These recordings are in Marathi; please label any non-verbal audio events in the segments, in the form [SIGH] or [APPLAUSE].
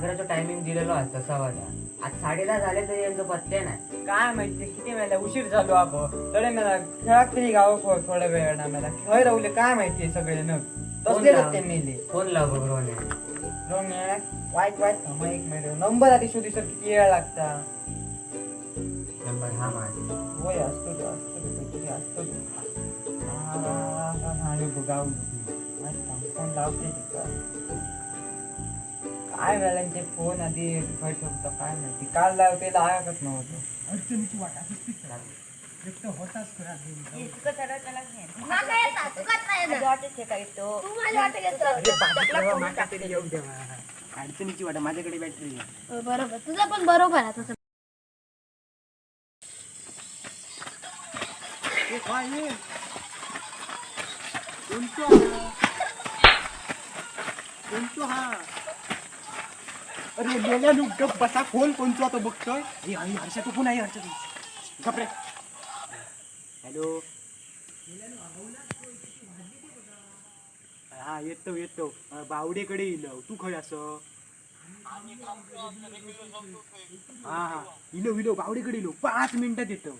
जागराचा टायमिंग दिलेलो असता सव्वा दहा आज साडे दहा झाले तरी यांचं पत्ते नाही काय माहिती किती वेळेला उशीर झालो अगो तडे मला खेळात तरी गाव थोड्या वेळ ना मला खय राहुले काय माहिती सगळे न तसले? रस्ते मेले फोन लाव बघ रोहने रोम्या वाईट वाईट थांबा एक मिनिट नंबर आधी शोधी सर किती वेळ लागता नंबर हा माझा होय असतो तो असतो तो किती असतो तो हा, हा, हा, हा, हे गाव फोन लावते तिथं काय वेळांचे फोन आधी खय ठेवतो काय माहिती. काल लावते लागत नव्हतं. अडचणीची वाट असंच होताच खरा घरी. अडचणीची वाट माझ्याकडे बॅटरी आहे. बरोबर. तुझं पण बरोबर आहे तसं ए, काय हे? कोणतो? हा? कोणतो हा? अरे गेल्या नु गप बसा फोन कोणतो आता बघतोय? हे आई हर्षा तू पुन्हा हर्षा तू गप रे. हॅलो. हा येतो येतो. बावडेकडे येईल तू खय असं. हा हा. इलो इलो बावडेकडे इलो पाच मिनिटात येतो.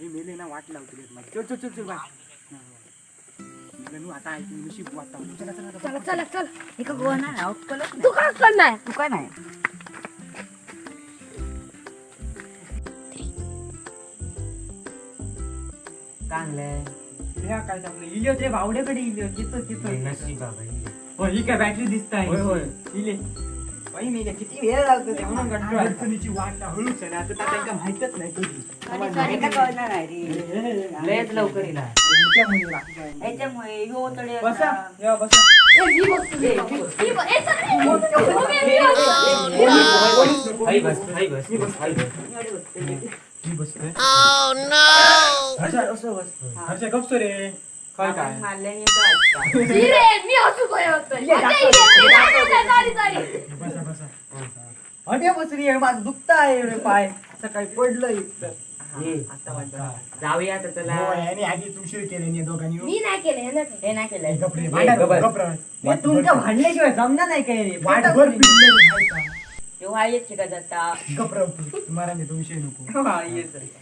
मी मेले ना वाट लावते. चल चल चल चल बाय. मेलं आता ऐक नशीब वाट लावली चला चला चला. चला चला चल. एका गोवा आउट कलर तू काय करणार तू काय नाही? चांगलंय. ह्या काय चांगलं इले होते भावड्याकडे इले नशीब बाबा. हो ही काय बॅटरी दिसत आहे होय, होय. इले. बाई मेले किती वेळ लागतो ते म्हणून कंटाळा येतो. अडचणीची वाट ना हळूच आहे ना आता त्यांना माहितच नाही तुझी एका कळणार नाही रे. लयच लवकर यांच्यामुळे यो तडे बसा या बसा. हाय बस हाय बस हाय बस. मी बसतोय हर्षा असं बस हर्षा गपसो रे. काय काय तर. मी असू काय अरे बसरी माझं दुखता आहे रे पाय सकाळी पडलं. जाऊया आता चला हो, याने आधीच उशीर केले नाही दोघांनी मी नाही केलं. हे नाही केलंय गप रे ये, भांडा- गप बस. गप रे. हे तुमच्या भांडल्याशिवाय जमणार नाही काय रे वाटभर का? तेव्हा येत का जाता गप रे तू. तुम्हाला नाही तो विषय नको हा.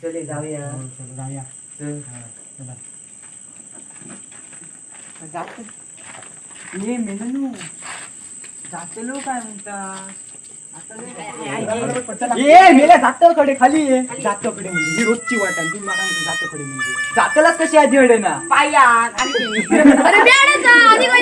चले जाऊया हो, चला, जाऊया. चल. जात ये मेनू जातलो काय म्हणता. ये मेल्या जातो कडे खाली ये. जातोकडे म्हणजे ही रोजची वाट आहे. तुम्ही मला जातोकडे म्हणजे. जातलाच कशी [LAUGHS] आधी अडे ना? आणि अरे.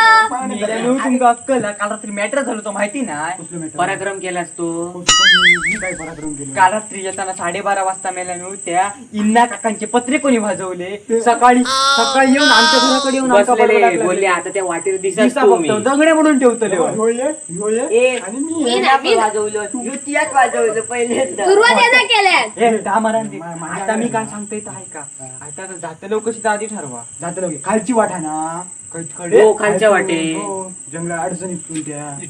तुमका अक्कल. काल रात्री मॅटर झालं तो माहिती matter? पराक्रम केलास तू कोण- कोणी- मी काय पराक्रम केलं काल रात्री येताना साडेबारा वाजता मेल्यानो त्या इन्ना काकांचे पत्रे कोणी वाजवले सकाळी सकाळी येऊन आमच्या घराकडे येऊन आमका बसलेले बडबडायला बोलले. आता त्या वाटेत दिसा दिसत मी दगडे म्हणून ठेवतले हो, ह्यो ये, ह्यो ये. ए, आणि मी मी ये. नाही, मी नाही. वाजवलं युतियात वाजवलं पहिल्यांदा सुरुवात यानं केल्या ए, दहा मारा दे. मा- माझ्या- आता मी काय सांगतोय तर ऐका आता तर जातलो कशी आधी ठरवा जातो लगे. खालची वाट आहे ना कडे हो खालच्या वाटे. हो, जंगला अडचणीत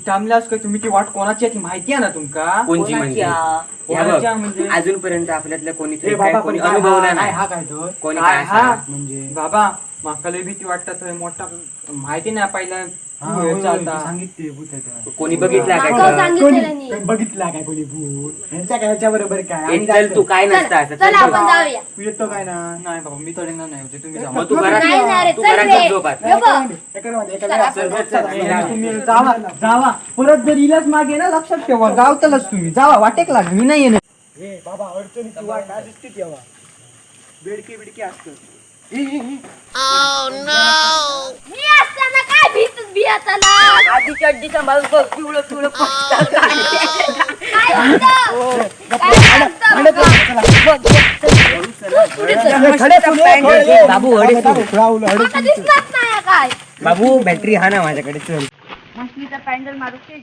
थांबल्यास काय तुम्ही ती वाट कोणाची आहे ती माहिती आहे ना तुमका? कोणची म्हणजे? बघ, कोणाच्या म्हणजे? अजूनपर्यंत आपल्यातल्या काय बाबा कोणी पण काय अनुभवला नाही. हा काय तो? कोणी काय काय हा? सांगा. म्हणजे? बाबा माका लय भीती वाटतात होय, मोठा माहिती नाही पहिला. होय, होय, चालता ते सांगितले भूत आहे त्या. कोणी बघितला काय माका खरं? सांगितलेलं कोणी नाही. कोणी बघितला काय कोणी भूत यांच्या काय याच्या बरोबर काय आम्ही. तू काय नसता असं चला चल आपण बघ. जाऊया तू येतो काय ना नाही बाबा मी तडे नाही होते तुम्ही जा मग तू घरात नाही ना रे तू चल घरात रे झोप आता. हे बघ. एका मध्ये, एका चला, मध्ये. चल, चल, चल. चल, नाही, चल. तुम्ही जावा जावा परत जर इलाच मागे ना लक्षात ठेवा गावतलच तुम्ही जावा वाटेक लाग मी नाही येणार ए बाबा अडचणीची वाट ना दिसतीच यावा बेडके बिडके असतं मी असताना काय भियाताला आधी चड्डी सांभाळून बघ पिवळं पिवळं पडतं काय होतं? काय होतं? बघा. बाबू अडीच तू. आता दिसलाच नाही काय? बाबू बॅटरी हा ना माझ्याकडे चल. मछलीचा पॅन्डल मारू की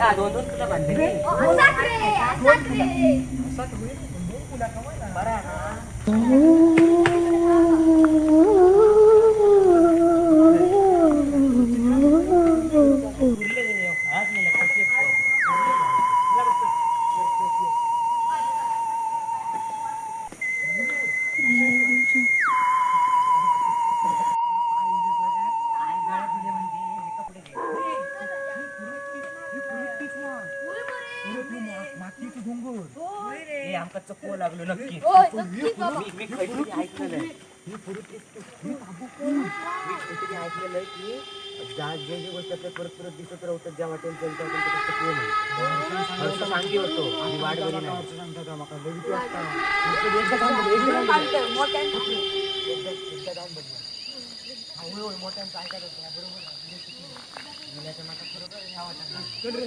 हा, दोन दोन तुला बांधले. हो, रे, रे. हे आमका चकवं लागलो नक्की हो, नक्की बाबा. मी मी काहीतरी ऐकलेलं आहे. मी काहीतरी ऐकलेलं आहे की ज्या जे जे गोष्ट आपल्या परत परत दिसत राहतात ज्या वाटेल चलत आपण ते फक्त पूर्ण आहे. असं सांगी होतो आणि वाट बरी नाही थांब बोल, एकदा थांब बोल. चालतंय, मोठ्यानं एकदा- एकदा जाऊन बघ. हा, होय, होय, मोठ्यांचं ऐकत होतं, हा, बरोबर आहे. म्हणजे किती? मुलाच्या मागं खरोखर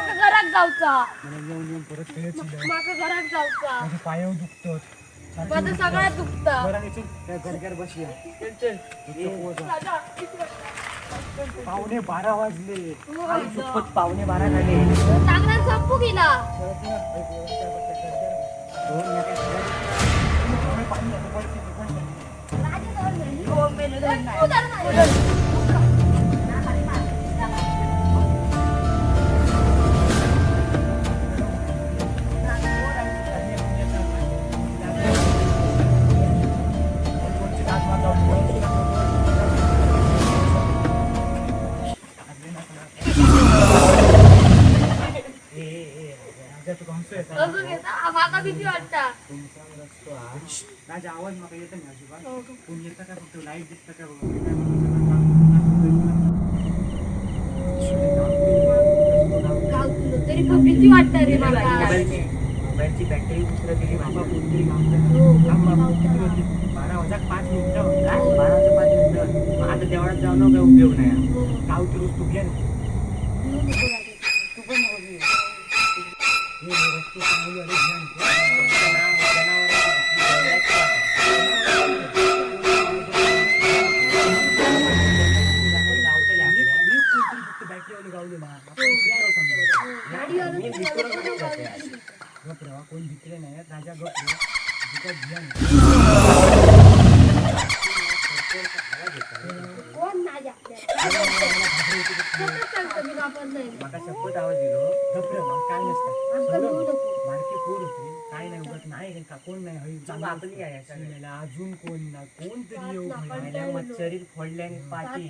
माका मला येऊन येऊन परत माझे पाय दुखतात. माझं सगळ्यात दुखतं. बरं त्या घरघर किती- पावणे बारा वाजले. हो, आई पावणे बारा झाले. चांगला संपू गेला. माझा आवाज मला येत नाही अजिबात हो, कोण येतं का फक्त लाइट दिसतं का मोबाईलची बॅटरी बाबा कोणतरी हो, थांब बाबा, हो, हो. बारा वाजता पाच मिनिटं काय? होता. बारा वाजता पाच मिनिटं. आता तेवढ्यात जाऊन काय उपयोग नाही. हो, गाव तुला तू घे. तू पण. हे रस्ते चांगले कोण भित्रे नाही. राजा गप रे. विकत घ्या ना. कोण नाही आपल्याला. सतत चालतं मी वापरलंय. माका शपथ आवाज दिलो काय नसतं. बारके पोर होते काय नाही उगत नाही का कोण नाही हवी तू आपली आहे सगळं. सीमेला अजून कोण ना कोण तरी येऊ सात ना, म्हणे. पहिल्या मच्छरीत फोडल्याने पाठी.